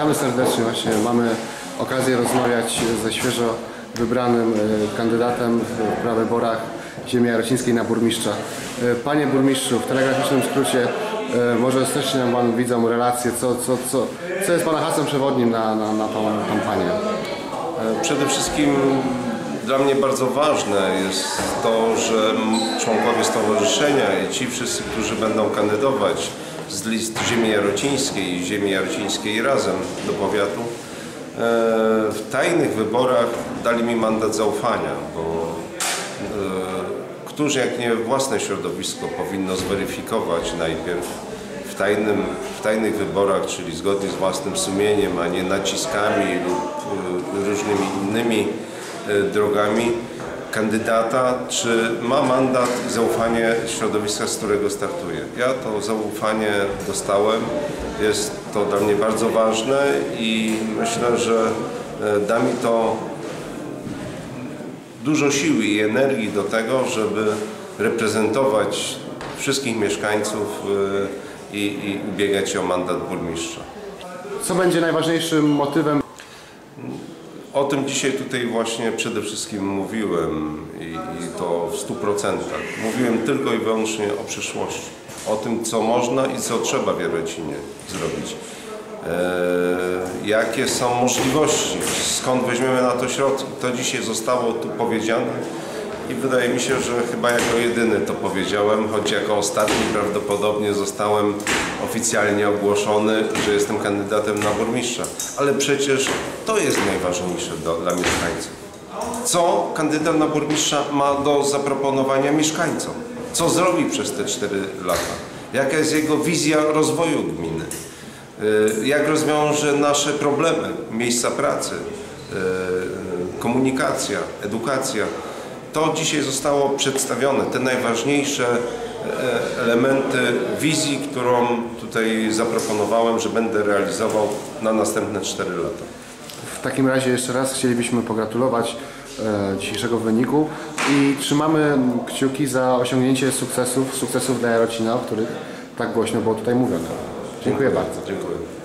Witamy serdecznie. Właśnie mamy okazję rozmawiać ze świeżo wybranym e, kandydatem w prawyborach ziemi jarocińskiej na burmistrza. E, Panie burmistrzu, w telegraficznym skrócie e, może streszczy nam Pan widzom relację, co, co, co, co jest Pana hasłem przewodnim na, na, na tą kampanię? Przede wszystkim dla mnie bardzo ważne jest to, że członkowie stowarzyszenia i ci wszyscy, którzy będą kandydować z list ziemi jarocińskiej i ziemi jarocińskiej razem do powiatu, e, w tajnych wyborach dali mi mandat zaufania, bo e, któż jak nie własne środowisko powinno zweryfikować najpierw w, tajnym, w tajnych wyborach, czyli zgodnie z własnym sumieniem, a nie naciskami lub y, różnymi innymi drogami kandydata, czy ma mandat i zaufanie środowiska, z którego startuje. Ja to zaufanie dostałem, jest to dla mnie bardzo ważne i myślę, że y, da mi to dużo siły i energii do tego, żeby reprezentować wszystkich mieszkańców y, i, i ubiegać się o mandat burmistrza. Co będzie najważniejszym motywem O tym dzisiaj tutaj właśnie przede wszystkim mówiłem i, i to w stu procentach. Mówiłem tylko i wyłącznie o przyszłości, o tym co można i co trzeba w Jarocinie zrobić. E, jakie są możliwości, skąd weźmiemy na to środki. To dzisiaj zostało tu powiedziane i wydaje mi się, że chyba jako jedyny to powiedziałem, choć jako ostatni prawdopodobnie zostałem oficjalnie ogłoszony, że jestem kandydatem na burmistrza. Ale przecież to jest najważniejsze do, dla mieszkańców. Co kandydat na burmistrza ma do zaproponowania mieszkańcom? Co zrobi przez te 4 lata? Jaka jest jego wizja rozwoju gminy? Y, jak rozwiąże nasze problemy, miejsca pracy, y, komunikacja, edukacja. To dzisiaj zostało przedstawione, te najważniejsze e, elementy wizji, którą tutaj zaproponowałem, że będę realizował na następne 4 lata. W takim razie jeszcze raz chcielibyśmy pogratulować e, dzisiejszego wyniku i trzymamy kciuki za osiągnięcie sukcesów, sukcesów dla Jarocina, o których tak głośno było tutaj mówione. Dziękuję bardzo. Dziękuję.